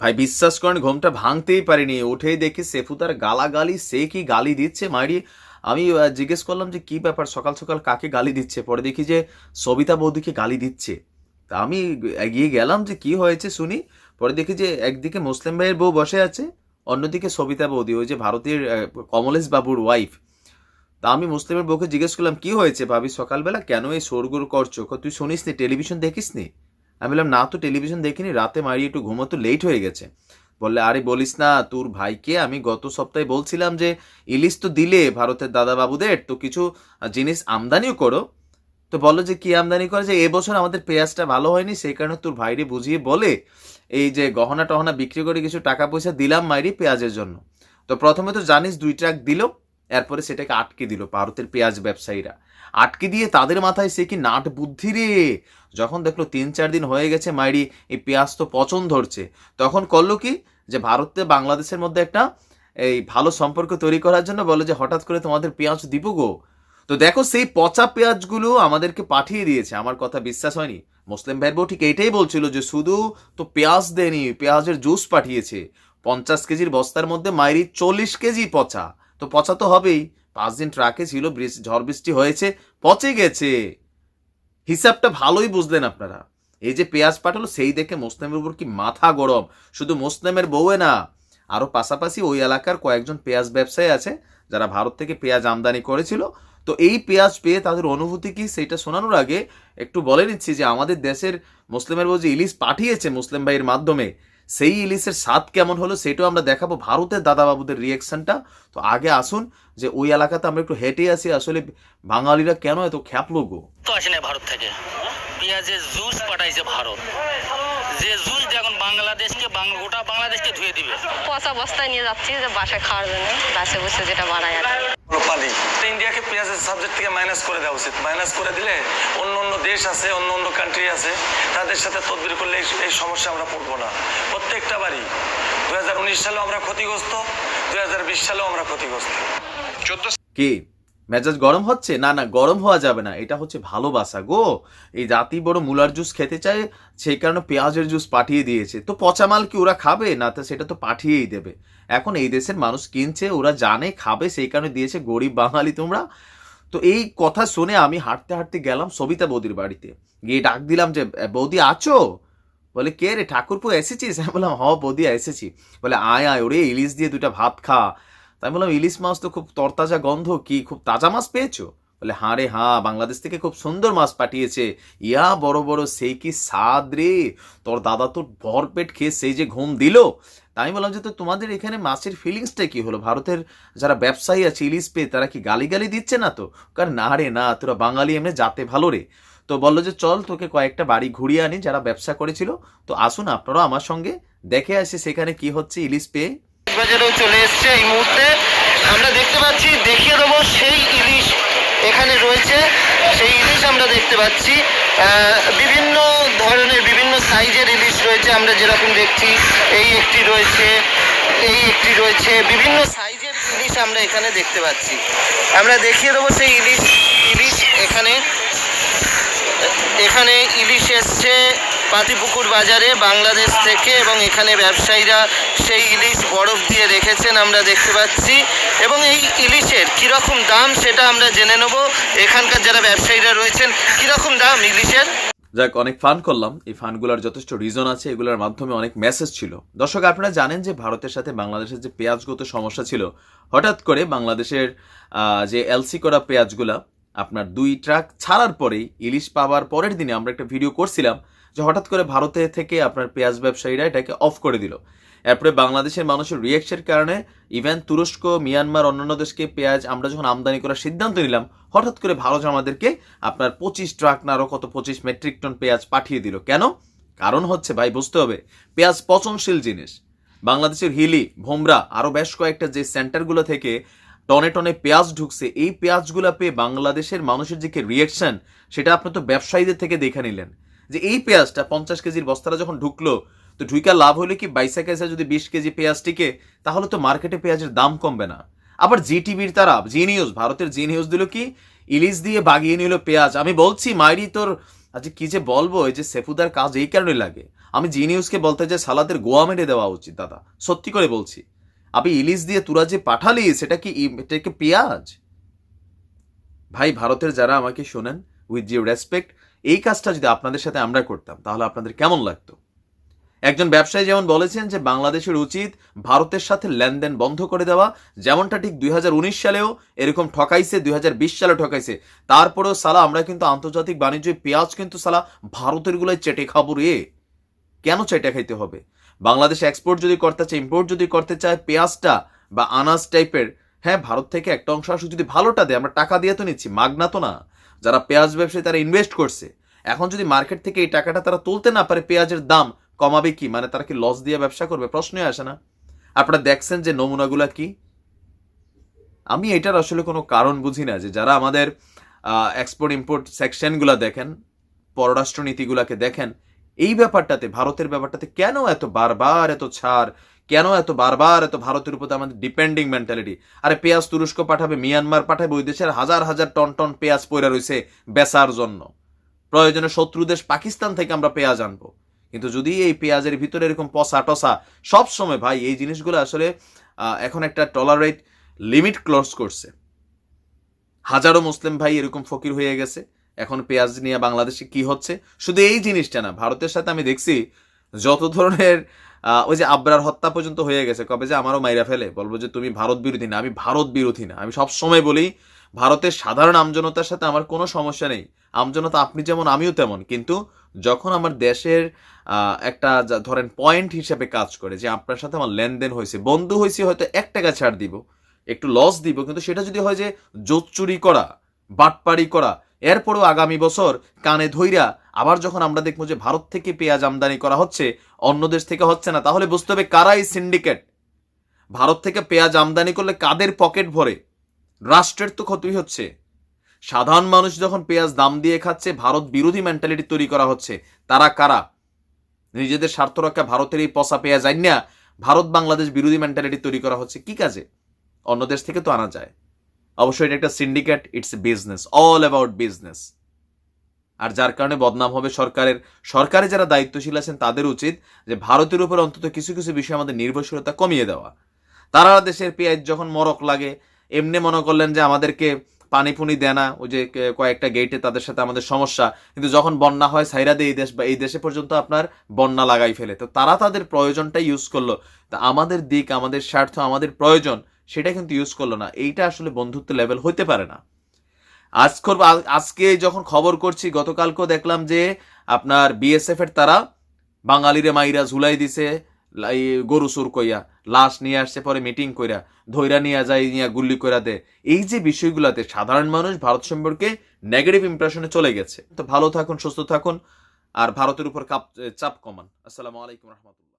ভাই, বিশ্বাস করেন, ঘুমটা ভাঙতেই পারিনি। উঠেই দেখি সেফুদার গালাগালি, সে কি গালি দিচ্ছে? মাইরি, আমি জিজ্ঞেস করলাম যে, কি ব্যাপার? সকাল সকাল কাকে গালি দিচ্ছে? পরে দেখি যে, সবিতা বৌদিকে গালি দিচ্ছে। তা আমি এগিয়ে গেলাম যে, কি হয়েছে শুনি? পরে দেখি যে, একদিকে মুসলিম ভাইয়ের বউ বসে আছে, অন্যদিকে সবিতা বৌদি, ওই যে ভারতের কমলেশ বাবুর ওয়াইফ তা আমি মুসলিমের বউকে জিজ্ঞেস করলাম, কি হয়েছে ভাবি? সকালবেলা কেন এই শোরগুর করছ? তুই শুনিস নি টেলিভিশন দেখিস নি আমি বললাম, না তো, টেলিভিশন দেখিনি, রাতে মারি একটু ঘুমোতো লেট হয়ে গেছে। বললে, আরে বলিস না, তোর ভাইকে আমি গত সপ্তাহে বলছিলাম যে, ইলিশ তো দিলে ভারতের দাদা বাবুদের তো কিছু জিনিস আমদানিও করো। তো বলল যে, কি আমদানি করে? যে, এবছর আমাদের পেঁয়াজটা ভালো হয়নি, সেই কারণে তোর ভাইরে বুঝিয়ে বলে, এই যে গহনা টহনা বিক্রি করে কিছু টাকা পয়সা দিলাম মাইরি পেঁয়াজের জন্য। তো প্রথমে তো জানিস, দুই ট্রাক দিল এরপরে সেটাকে আটকে দিল ভারতের পেঁয়াজ ব্যবসায়ীরা। আটকে দিয়ে তাদের মাথায় সে কি নাট বুদ্ধি রে? যখন দেখল তিন চার দিন হয়ে গেছে মাইরি, এই পেঁয়াজ তো পচন ধরছে। তখন করল কি? যে ভারতে বাংলাদেশের মধ্যে একটা এই ভালো সম্পর্ক তৈরি করার জন্য বলে যে, হঠাৎ করে তোমাদের পেঁয়াজ দিব গো? তো দেখো সেই পচা পেঁয়াজগুলো আমাদেরকে পাঠিয়ে দিয়েছে। আমার কথা বিশ্বাস হয়নি। মুসলিম ভাইয়ের বউ ঠিক এইটাই বলছিল যে, শুধু তো পেঁয়াজ দেয়নি, পেঁয়াজের জুস পাঠিয়েছে। পঞ্চাশ কেজির বস্তার মধ্যে মাইরি চল্লিশ কেজি পচা। তো পচা তো হবেই। পাঁচ দিন ট্রাকে ছিল ঝড় বৃষ্টি হয়েছে, পচে গেছে। হিসাবটা ভালোই বুঝলেন আপনারা। এই যে পেঁয়াজ পাঠালো, সেই দেখে মুসলিমের উপর কি মাথা গরম। শুধু মুসলিমের বউয়ে না আরও পাশাপাশি ওই এলাকার কয়েকজন পেঁয়াজ ব্যবসায়ী আছে, যারা ভারত থেকে পেঁয়াজ আমদানি করেছিল। তো এই পেঁয়াজ পেয়ে তাদের অনুভূতি কি সেটা শোনানোর আগে একটু বলে নিচ্ছি যে আমাদের দেশের মুসলিমের বউ যে ইলিশ পাঠিয়েছে মুসলিম ভাইয়ের মাধ্যমে সেই ইলিশের স্বাদ কেমন হলো সেটাও আমরা দেখাবো ভারতের দাদাবাবুদের রিয়েকশনটা তো আগে আসুন যে ওই এলাকাতে আমরা একটু হেঁটে আসি আসলে বাঙালিরা কেন এত খ্যাপলো গো? তো আসে না ভারত থেকে। পেঁয়াজের জুস পাঠাইছে ভারত। যে জুস দিয়ে এখন বাংলাদেশকে গোটা বাংলাদেশকে ধুয়ে দিবে। পচা বস্তায় নিয়ে যাচ্ছি যে বাসায় খাওয়ার জন্য। বাসে বসে যেটা বানায় আর পানি ইন্ডিয়াকে পেঁয়াজের সাবজেক্ট থেকে মাইনাস করে দেওয়া উচিত। মাইনাস করে দিলে অন্য অন্য দেশ আছে অন্য অন্য কান্ট্রি আছে তাদের সাথে তদবির করলে এই- এই সমস্যা আমরা পড়ব না। প্রত্যেকটা বাড়ি দু হাজার উনিশ সালেও আমরা ক্ষতিগ্রস্ত দু হাজার বিশ সালেও আমরা ক্ষতিগ্রস্ত। চোদ্দ কি? মেজাজ গরম হচ্ছে? না না, গরম হওয়া যাবে না। এটা হচ্ছে ভালোবাসা গো। এই জাতি বড় মুলার জুস খেতে চায়, সেই কারণে পেঁয়াজের জুস পাঠিয়ে দিয়েছে। তো পচা মাল কি ওরা খাবে? না, তো সেটা তো পাঠিয়েই দেবে। এখন এই দেশের মানুষ কিনছে, ওরা জানে, খাবে, সেই কারণে দিয়েছে গরিব বাঙালি তোমরা। তো এই কথা শুনে আমি হাঁটতে হাঁটতে গেলাম সবিতা বৌদির বাড়িতে। গিয়ে ডাক দিলাম যে বৌদি আছো? বলে, কে রে? ঠাকুরপো এসেছিস? আমি বললাম, হ বৌদি এসেছি। বলে, আয় আয়, ওরে, ইলিশ দিয়ে দুটা ভাত খা। তাই বললাম, ইলিশ মাছ তো খুব তরতাজা গন্ধ, কি খুব তাজা মাছ পেয়েছ? বলে হ্যাঁ রে হাঁ বাংলাদেশ থেকে খুব সুন্দর মাছ পাঠিয়েছে। ইয়া, বড় বড়, সেই কি স্বাদ রে? তোর দাদা তো ভরপেট খেয়ে সেই যে ঘুম দিল। তাই আমি বললাম যে, তো তোমাদের এখানে মাছের ফিলিংসটা কি হলো? ভারতের যারা ব্যবসায়ী আছে ইলিশ পেয়ে, তারা কি গালি গালি দিচ্ছে না তো? কারণ, না রে, না, তোরা বাঙালি, এমনি যাতে ভালো রে। তো বলল যে, চল, তোকে কয়েকটা বাড়ি ঘুরিয়ে আনি, যারা ব্যবসা করেছিল। তো আসুন, আপনারাও আমার সঙ্গে দেখে আসি সেখানে কি হচ্ছে ইলিশ পেয়ে। বাজারেও চলে এসছে এই মুহূর্তে। আমরা দেখতে পাচ্ছি, দেখিয়ে দেবো সেই ইলিশ এখানে রয়েছে। সেই ইলিশ আমরা দেখতে পাচ্ছি। বিভিন্ন ধরনের, বিভিন্ন সাইজের ইলিশ রয়েছে আমরা যেরকম দেখছি। এই একটি রয়েছে, এই একটি রয়েছে। বিভিন্ন সাইজের ইলিশ আমরা এখানে দেখতে পাচ্ছি। আমরা দেখিয়ে দেবো সেই ইলিশ ইলিশ এখানে এখানে ইলিশ এসছে। পাতিপুকুর বাজারে বাংলাদেশ থেকে এবং এখানে ব্যবসায়ীরা সেই ইলিশ বরফ দিয়ে রেখেছেন আমরা দেখতে পাচ্ছি। এবং এই ইলিশের কীরকম দাম সেটা আমরা জেনে নেব। এখানকার যারা ব্যবসায়ীরা রয়েছেন, কীরকম দাম ইলিশের? যাক, অনেক ফান করলাম। এই ফানগুলোর যথেষ্ট রিজন আছে, এগুলোর মাধ্যমে অনেক মেসেজ ছিল। দর্শক, আপনারা জানেন যে ভারতের সাথে বাংলাদেশের যে পেঁয়াজগত সমস্যা ছিল, হঠাৎ করে বাংলাদেশের যে এলসি করা পেঁয়াজগুলা, আপনার দুই ট্রাক ছাড়ার পরেই ইলিশ পাওয়ার পরের দিনে আমরা একটা ভিডিও করছিলাম। যে হঠাৎ করে ভারতে থেকে আপনার পেঁয়াজ ব্যবসায়ীরা এটাকে অফ করে দিল। এরপরে বাংলাদেশের মানুষের রিয়েকশনের কারণে ইভেন তুরস্ক, মিয়ানমার, অন্যান্য দেশকে পেঁয়াজ আমরা যখন আমদানি করার সিদ্ধান্ত নিলাম, হঠাৎ করে ভারত আমাদেরকে আপনার পঁচিশ ট্রাক না আরও কত পঁচিশ মেট্রিক টন পেঁয়াজ পাঠিয়ে দিল। কেন? কারণ হচ্ছে, ভাই, বুঝতে হবে, পেঁয়াজ পচনশীল জিনিস। বাংলাদেশের হিলি, ভোমরা আরও বেশ কয়েকটা যে সেন্টারগুলো থেকে টনে টনে পেঁয়াজ ঢুকছে, এই পেঁয়াজগুলো পেয়ে বাংলাদেশের মানুষের যে রিয়েকশন সেটা আপনি তো ব্যবসায়ীদের থেকে দেখে নিলেন। যে এই পেঁয়াজটা পঞ্চাশ কেজির বস্তাটা যখন ঢুকলো, তো ঢুইকা লাভ হলে কি বাইশা কেসে যদি বিশ কেজি পেঁয়াজ টিকে, তাহলে তো মার্কেটে পেঁয়াজের দাম কমবে না। আবার জি টিভির তারা জি নিউজ ভারতের জি নিউজ দিল কি, ইলিশ দিয়ে বাগিয়ে নিল পেঁয়াজ। আমি বলছি, মাইরি তোর আজ কি যে বলব, এই যে সেফুদার কাজ এই কারণে লাগে। আমি জি নিউজকে বলতে চাই, সালাদের গোয়া মেরে দেওয়া উচিত, দাদা। সত্যি করে বলছি। আপনি ইলিশ দিয়ে তুরা যে পাঠালি, সেটা কি এটা কি পেঁয়াজ? ভাই, ভারতের যারা আমাকে শোনেন উইথ জিও রেসপেক্ট এই কাজটা যদি আপনাদের সাথে আমরা করতাম, তাহলে আপনাদের কেমন লাগতো? একজন ব্যবসায়ী যেমন বলেছেন যে, বাংলাদেশের উচিত ভারতের সাথে লেনদেন বন্ধ করে দেওয়া, যেমনটা ঠিক দুই হাজার উনিশ সালেও এরকম ঠকাইছে, দুই সালে ঠকাইছে। তারপরেও সালা, আমরা কিন্তু আন্তর্জাতিক বাণিজ্য পেঁয়াজ কিন্তু সালা ভারতের গুলোয় চেটে খাব রে। কেন চেটে খাইতে হবে? বাংলাদেশ এক্সপোর্ট যদি করতে চায় ইম্পোর্ট যদি করতে চায়, পেঁয়াজটা বা আনাজ টাইপের হ্যাঁ ভারত থেকে একটা অংশ আসুক, যদি ভালোটা দেয়, আমরা টাকা দিয়ে তো নিচ্ছি, মাগনা তো না। যারা পেঁয়াজ ব্যবসায়ী তারা ইনভেস্ট করছে। এখন যদি মার্কেট থেকে এই টাকাটা তারা তুলতে না পারে, পেঁয়াজের দাম কমাবে কি? মানে তারা কি লস দিয়ে ব্যবসা করবে? প্রশ্নই আসে না। আপনারা দেখছেন যে নমুনাগুলা কি? আমি এটার আসলে কোনো কারণ বুঝি না যে যারা আমাদের এক্সপোর্ট ইম্পোর্ট সেকশনগুলো দেখেন পররাষ্ট্রনীতিগুলোকে দেখেন এই ব্যাপারটাতে, ভারতের ব্যাপারটাতে কেন এত বারবার এত ছাড়? কেন এত বারবার এত ভারতের উপর আমাদের ডিপেন্ডিং মেন্টালিটি আরে পেঁয়াজ তুরস্ক পাঠাবে, মিয়ানমার পাঠাবে, ওই দেশের হাজার হাজার টন টন পেঁয়াজ পয়রা রয়েছে বেচার জন্য। প্রয়োজনে শত্রু দেশ পাকিস্তান থেকে আমরা পেঁয়াজ আনব। কিন্তু যদি এই পেঁয়াজের ভিতরে এরকম পসা টসা সব সময়, ভাই, এই জিনিসগুলো আসলে এখন একটা টলারেট লিমিট ক্লোজ করছে। হাজারো মুসলিম ভাই এরকম ফকির হয়ে গেছে। এখন পেঁয়াজ নিয়ে বাংলাদেশে কি হচ্ছে? শুধু এই জিনিসটা না, ভারতের সাথে আমি দেখছি যত ধরনের ওই যে আব্রার হত্যা পর্যন্ত হয়ে গেছে, কবে যে আমারও মাইরা ফেলে। বলব যে তুমি ভারত বিরোধী না, আমি ভারত বিরোধী না। আমি সব সময় বলি, ভারতের সাধারণ আমজনতার সাথে আমার কোনো সমস্যা নেই। আমজনতা আপনি যেমন, আমিও তেমন। কিন্তু যখন আমার দেশের একটা ধরেন পয়েন্ট হিসেবে কাজ করে, যে আপনার সাথে আমার লেনদেন হয়েছে, বন্ধু হয়েছে হয়তো এক টাকা ছাড় দিব, একটু লস দিব, কিন্তু সেটা যদি হয় যে জোত চুরি করা বাটপাড়ি করা এরপরও আগামী বছর কানে ধইরা আবার যখন আমরা দেখব যে ভারত থেকে পেঁয়াজ আমদানি করা হচ্ছে, অন্য দেশ থেকে হচ্ছে না, তাহলে বুঝতে হবে কারা এই সিন্ডিকেট। ভারত থেকে পেঁয়াজ আমদানি করলে কাদের পকেট ভরে? রাষ্ট্রের তো ক্ষতি হচ্ছে। সাধারণ মানুষ যখন পেঁয়াজ দাম দিয়ে খাচ্ছে, ভারত বিরোধী মেন্টালিটি তৈরি করা হচ্ছে, তারা কারা? নিজেদের স্বার্থ রক্ষা ভারতের এই পচা পেঁয়াজ আইনা ভারত বাংলাদেশ বিরোধী মেন্টালিটি তৈরি করা হচ্ছে, কি কাজে? অন্য দেশ থেকে তো আনা যায়। অবশ্যই এটা একটা syndicate it's business all about business আর যার কারণে বদনাম হবে সরকারের, সরকারে যারা দায়িত্বশীল আছেন তাদের উচিত যে ভারতের উপর অন্তত কিছু কিছু বিষয়ে আমাদের নির্ভরশীলতা কমিয়ে দেওয়া। তারা দেশের পেঁয়াজ যখন মরক লাগে, এমনি মনে করলেন যে আমাদেরকে পানি পুনি দেয় না, ওই যে কয়েকটা গেটে তাদের সাথে আমাদের সমস্যা। কিন্তু যখন বন্যা হয় সাইরা দিয়ে এই দেশ বা এই দেশে পর্যন্ত আপনার বন্যা লাগাই ফেলে। তো তারা তাদের প্রয়োজনটা ইউজ করল। তা আমাদের দিক, আমাদের স্বার্থ, আমাদের প্রয়োজন। সেটা কিন্তু ইউজ করল না। এইটা আসলে বন্ধুত্ব লেভেল হইতে পারে না। আজকর আজকে যখন খবর করছি, গতকালকেও দেখলাম যে আপনার বিএসএফ এর তারা বাঙালিরে মাইরা ঝুলাই দিছে গরু সুর কইয়া লাশ নিয়ে আসছে পরে মিটিং কইরা ধৈরা নিয়ে যায়, নিয়ে গুল্লি কইরা দে এই যে বিষয়গুলোতে সাধারণ মানুষ ভারত সম্পর্কে নেগেটিভ ইমপ্রেশনে চলে গেছে। তো ভালো থাকুন, সুস্থ থাকুন, আর ভারতের উপর কাপ চাপ কমান। আসসালামু আলাইকুম রহমতুল্লাহ।